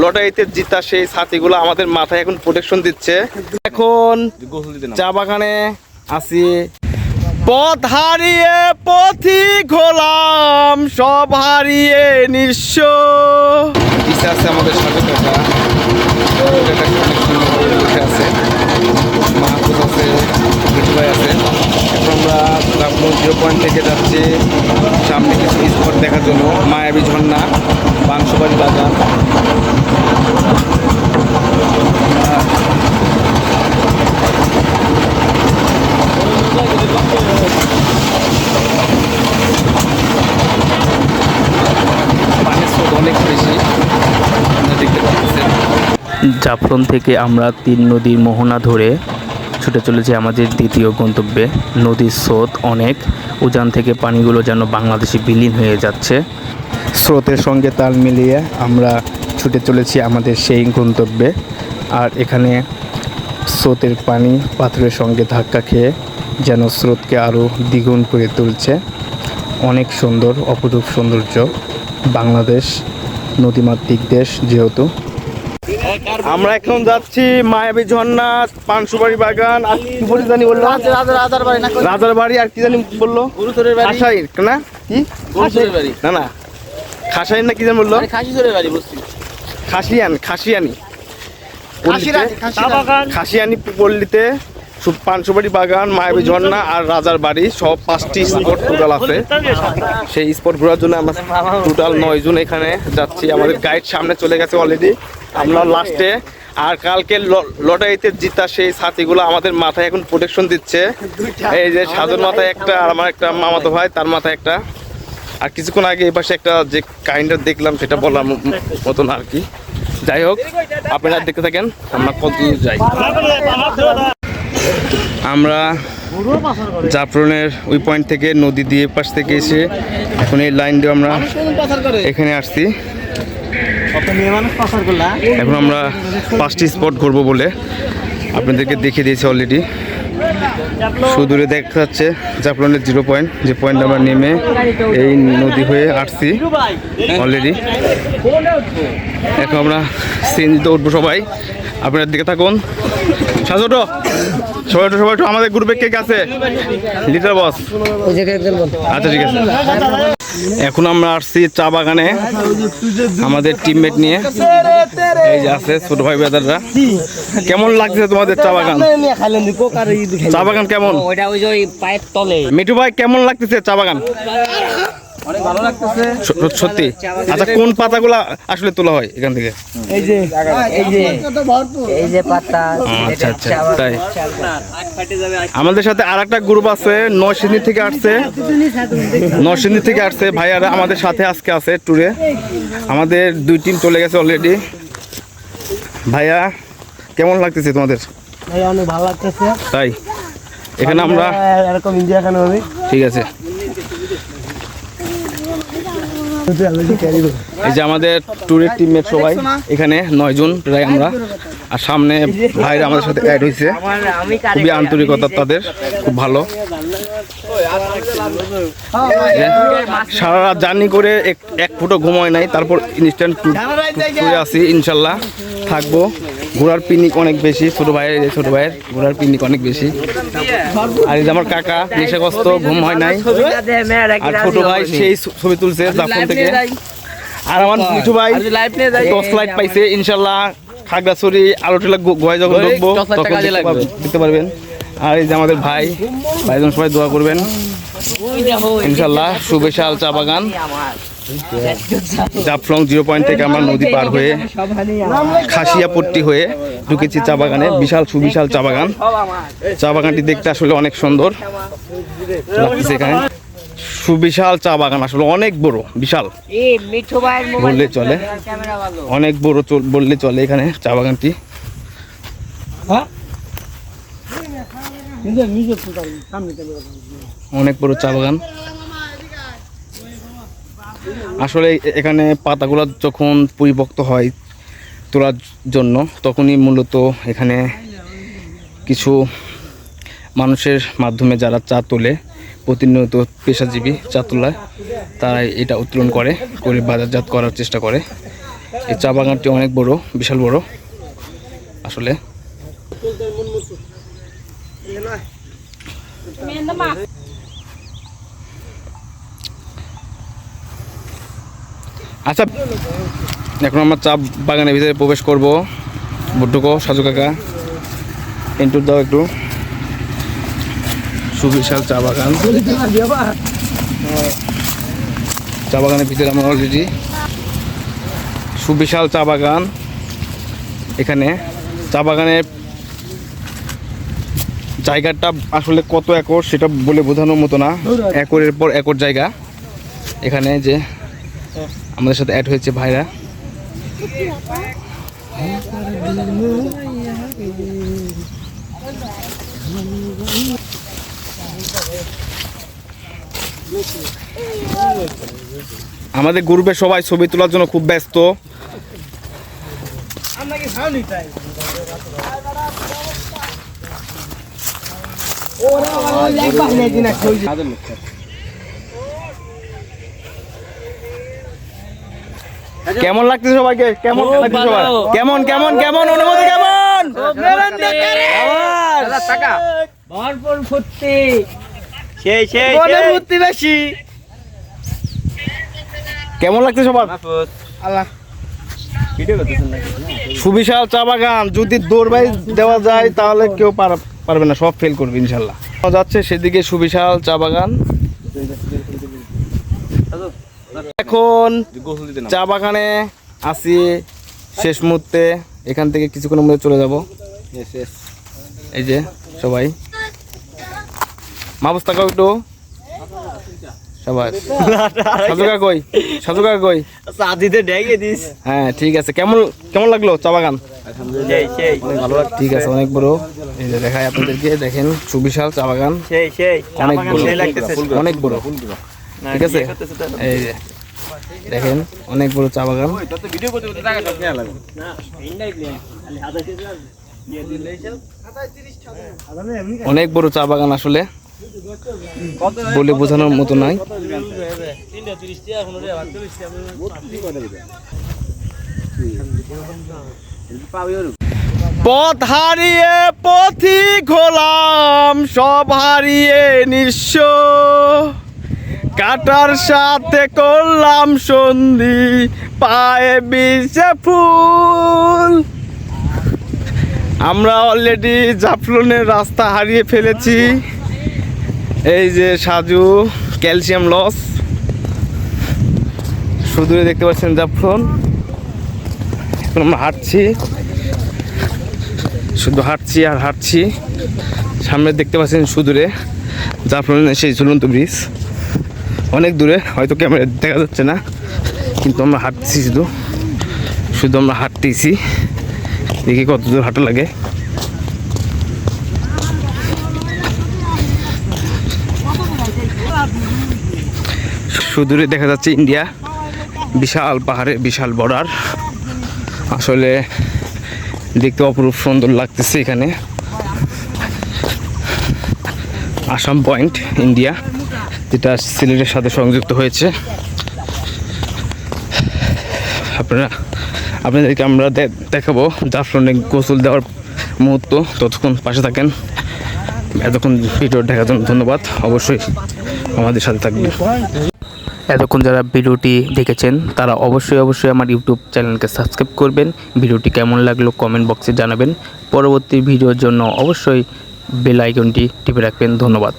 লটারিতে জিতা সেই ছাতিগুলো আমাদের মাথায় এখন প্রোটেকশন দিচ্ছে। এখন চা বাগানে আছি। পথ হারিয়ে পথিক হলাম সব হারিয়ে নিঃস্ব। আছে আমাদের বসে আছে এখন আমরা পয়েন্ট থেকে যাচ্ছি। সামনে কিছু স্পট দেখার জন্য। মায়াবী ঝর্ণা। বাংশবাড়ি বাজার। জাফলন থেকে আমরা তিন নদীর মোহনা ধরে ছুটে চলেছি আমাদের দ্বিতীয় গন্তব্যে। নদীর স্রোত অনেক। উজান থেকে পানিগুলো যেন বাংলাদেশে বিলীন হয়ে যাচ্ছে। স্রোতের সঙ্গে তাল মিলিয়ে আমরা ছুটে চলেছি আমাদের সেই গন্তব্যে। আর এখানে স্রোতের পানি পাথরের সঙ্গে ধাক্কা খেয়ে যেন স্রোতকে আরও দ্বিগুণ করে তুলছে। অনেক সুন্দর, অপরূপ সৌন্দর্য। বাংলাদেশ নদীমাতৃক দেশ যেহেতু। আমরা এখন যাচ্ছি মায়াবী ঝর্ণা পানসুবাড়ি বাগান আর কি বলি জানি বলল। রাজার বাড়ি আর কি জানি বলল? খাসাই না? কি? না না। খাসাই না কি জানি বলল? খাসিয়ান খাসিয়ানি। খাসিয়ানি পল্লীতে পানসুবাড়ি বাগান মায়াবী ঝর্ণা আর রাজার বাড়ি সব পাঁচটি স্পট টোটাল আছে। সেই স্পট ঘোরার জন্য আমরা টোটাল নয় জন এখানে যাচ্ছি। আমাদের গাইড সামনে চলে গেছে অলরেডি আমরা লাস্টে আর কালকে লটারিতে জিতা সেই ছাতিগুলো আমাদের মাথায় এখন প্রোটেকশন দিচ্ছে। এই যে সাজুর মাথায় একটা আর আমার একটা মামাতো ভাই তার মাথায় একটা। আর কিছুক্ষণ আগে এই পাশে একটা যে কাইন্ডার দেখলাম সেটা বলার মতন আর কি। যাই হোক আপনারা দেখতে থাকেন আমরা কত যাই। আমরা জাফরনের ওই পয়েন্ট থেকে নদী দিয়ে পাশ থেকে এসে এখন এই লাইন দিয়ে আমরা এখানে আসছি। এখন আমরা পাঁচটি স্পট ঘুরবো বলে আপনাদেরকে দেখিয়ে দিয়েছি অলরেডি সুদূরে দেখা যাচ্ছে জাফরনের জিরো পয়েন্ট যে পয়েন্ট আমরা নেমে এই নদী হয়ে আসছি অলরেডি এখন আমরা সিএনজিতে উঠবো সবাই। আপনার দিকে থাকুন। সাজোটো সবাই একটু সবাই একটু আমাদের গ্রুপে কে আছে? লিটার বস আচ্ছা ঠিক আছে। এখন আমরা আসছি চা বাগানে। আমাদের টিমমেট নিয়ে। এই যে আছে ছোট ভাই বেদাররা কেমন লাগছে তোমাদের চা বাগান? চা বাগান কেমন? ওইটা ওই যে পায়ের তলে। মিঠু ভাই কেমন লাগতেছে চা বাগান? সত্যি। আচ্ছা কোন পাতাগুলা আসলে তোলা হয় এখান থেকে? এই যে এই যে এই যে পাতা। আচ্ছা আচ্ছা তাই। আমাদের সাথে আর একটা গ্রুপ আছে নরসিংদী থেকে আসছে। নরসিংদী থেকে আসছে ভাইয়ারা আমাদের সাথে আজকে আছে ট্যুরে আমাদের দুই টিম চলে গেছে অলরেডি ভাইয়া কেমন লাগতেছে তোমাদের? অনেক ভালো লাগতেছে। তাই। এখানে আমরা এরকম এনজয় এখানে হবে? ঠিক আছে। এই যে আমাদের ট্যুরের টিমমেট সবাই, এখানে নয় জন প্রায় আমরা। আর সামনে ভাইরা আমাদের সাথে অ্যাড হয়েছে। খুবই আন্তরিকতা তাদের, খুব ভালো। সারা রাত জার্নি করে এক ফুটো ঘুম হয় নাই, তারপর ইনস্ট্যান্ট ট্যুরে আসি, ইনশাল্লাহ। থাকব। ঘোড়ার পিকনিক অনেক বেশি ছোট ভাইয়ের ছোট ভাইয়ের ঘোড়ার পিকনিক অনেক বেশি। আর এই যে আমার কাকা নেশাগ্রস্ত ঘুম হয় নাই। আর ছোট ভাই সেই ছবি তুলছে জাফর থেকে। আর আমার মিঠু ভাই টর্চ লাইট পাইছে ইনশাল্লাহ। খাগড়াছড়ি আলো টেলা গোয়ায় যখন ঢুকবো তখন দেখতে পারবেন- দেখতে পারবেন। আর এই যে আমাদের ভাই ভাইজন সবাই দোয়া করবেন। ইনশাল্লাহ সুবিশাল চা বাগান। জাফলং জিরো পয়েন্ট থেকে আমরা নদী পার হয়ে খাসিয়াপট্টি হয়ে ঢুকেছি চা বাগানে বিশাল সুবিশাল চা বাগান। চা বাগানটি দেখতে আসলে অনেক সুন্দর এখানে। সুবিশাল চা বাগান আসলে অনেক বড়, বিশাল। বললে চলে। অনেক বড় বললে চলে এখানে চা বাগানটি। অনেক বড় চা বাগান। আসলে এখানে পাতাগুলো যখন পরিপক্ত হয় তোলার জন্য, তখনই মূলত এখানে কিছু মানুষের মাধ্যমে যারা চা তোলে, প্রতিনিয়ত পেশাজীবী চা তোলায় তারা এটা উত্তোলন করে করে বাজারজাত করার চেষ্টা করে। এই চা বাগানটি অনেক বড়, বিশাল বড়, আসলে। আচ্ছা এখন আমরা চা বাগানের ভিতরে প্রবেশ করব। বুড্ডুকো সাজু কাকা এন্টুর দাও একটু। সুবিশাল চা বাগান। চা বাগানের ভিতরে আমরা অলরেডি সুবিশাল চা বাগান এখানে। চা বাগানের জায়গাটা আসলে কত একর সেটা বলে বোঝানোর মতো না। একরের পর একর জায়গা। এখানে যে আমাদের সাথে অ্যাড হয়েছে ভাইরা। আমাদের গ্রুপে সবাই ছবি তোলার জন্য খুব ব্যস্ত। কেমন লাগছে সবাইকে? কেমন লাগছে সবাই কেমন কেমন কেমন? অনুমতি কেমন? ভরপুর ফুর্তি। সেই সেই ফুর্তি বেশি। কেমন লাগছে সবার? সুবিশাল চা বাগান। যদি দৌড়বাই দেওয়া যায় তাহলে কেউ পারবে না। সব ফেল করবে ইনশাল্লাহ। যাচ্ছে সেদিকে সুবিশাল চা বাগান। এখন চা বাগানে আসি শেষ মুহূর্তে এখান থেকে কিছুক্ষণের মধ্যে চলে যাব। এই যে সবাই। মাবস তাকাও একটু। সবাই। সাজুকা কই? সাজুকা কই? ডেকে দিস। হ্যাঁ ঠিক আছে। কেমন কেমন লাগল চা বাগান? ভালো ঠিক আছে অনেক বড়। এই যে দেখাই আপনাদেরকে দেখেন সুবিশাল চা বাগান। অনেক বড়। অনেক বড়। ঠিক আছে? বিয়ে করতেছে তো। এই যে। দেখেন, অনেক বড় চা বাগান। অনেক বড় চা বাগান আসলে, বলে বোঝানোর মতো নাই। পথ হারিয়ে পথি খোলাম, সব হারিয়ে নিঃস্ব। কাটার সাথে করলাম সন্ধি, পায়ে বিষে ফুল। আমরা অলরেডি জাফলনের রাস্তা হারিয়ে ফেলেছি। এই যে সাজু ক্যালসিয়াম লস সুদূরে দেখতে পাচ্ছেন জাফলন। এখন আমরা হাঁটছি। শুধু হাঁটছি আর হাঁটছি। সামনে দেখতে পাচ্ছেন সুদূরে জাফলনের সেই ঝুলন্ত ব্রিজ অনেক দূরে, হয়তো ক্যামেরা দেখা যাচ্ছে না, কিন্তু আমরা হাঁটতেছি শুধু। শুধু আমরা হাঁটতেছি। দেখি কত দূর হাঁটা লাগে। সুদূরে দেখা যাচ্ছে ইন্ডিয়া। বিশাল পাহাড়ে, বিশাল বর্ডার। আসলে দেখতে অপরূপ সুন্দর লাগতেছে এখানে। Assam point, India. যেটা সিলেটের সাথে সংযুক্ত হয়েছে। আপনারা, আপনাদেরকে আমরা দেখাবো জাফলনে গোসল দেওয়ার মুহূর্ত। ততক্ষণ পাশে থাকেন। এতক্ষণ ভিডিও দেখার জন্য ধন্যবাদ। অবশ্যই আমাদের সাথে থাকবেন। এতক্ষণ যারা ভিডিওটি দেখেছেন, তারা অবশ্যই অবশ্যই আমার ইউটিউব চ্যানেলকে সাবস্ক্রাইব করবেন। ভিডিওটি কেমন লাগল কমেন্ট বক্সে জানাবেন। পরবর্তী ভিডিওর জন্য অবশ্যই বেল আইকনটি টিপে রাখবেন। ধন্যবাদ।